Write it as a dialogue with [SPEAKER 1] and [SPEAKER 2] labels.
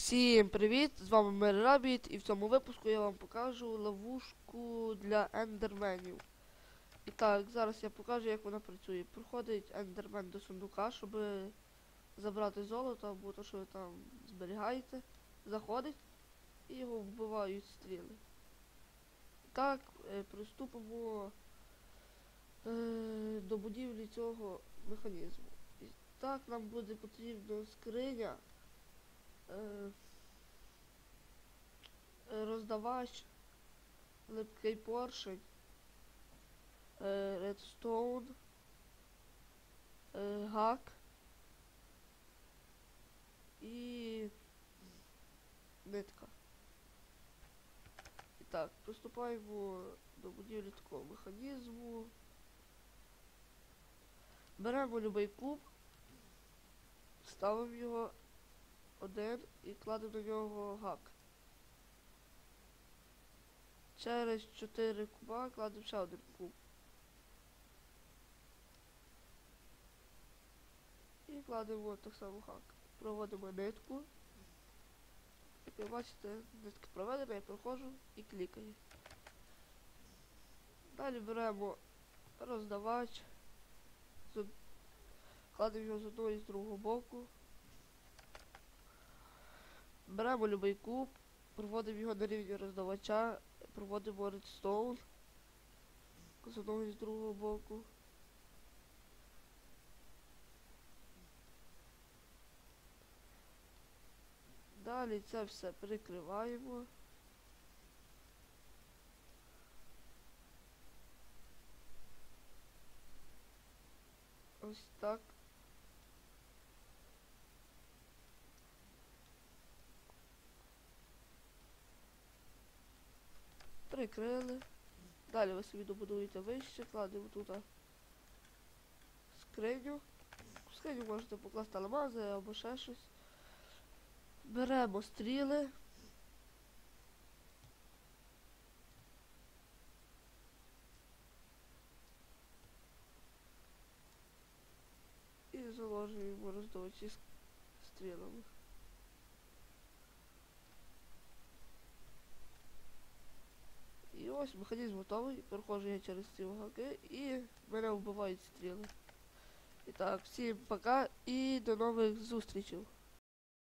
[SPEAKER 1] Всім привіт! З вами Мер Рабіт і в цьому випуску я вам покажу ловушку для ендерменів. І так, зараз я покажу, як вона працює. Приходить ендермен до сундука, щоб забрати золото або то, що ви там зберігаєте. Заходить і його вбивають стріли. І так, е, приступимо е, до будівлі цього механізму. І так, нам буде потрібна скриня. Е, роздавач, липкий поршень, е, редстоун, е, гак і нитка. І так, приступаємо до будівлі такого механізму. Беремо любий куб, ставимо його один і кладемо на нього гак. Через 4 куба кладемо ще один куб. І кладемо так само гак. Проводимо нитку. Як ви бачите, нитка проведена, я проходжу і клікаю. Далі беремо роздавач. Кладемо його з одного і з другого боку. Беремо любий куб, проводимо його на рівні роздавача, проводимо редстоун з одного і з другого боку. Далі це все перекриваємо. Ось так. Прикрили. Далі ви собі добудуєте вище, кладемо тут скриню. В скриню можете покласти алмази або ще щось. Беремо стріли. І заложуємо роздовичі стрілами. І ось механізм готовий, проходжу я через ці вагаки і мене вбивають стріли. І так, всім пока і до нових зустрічей.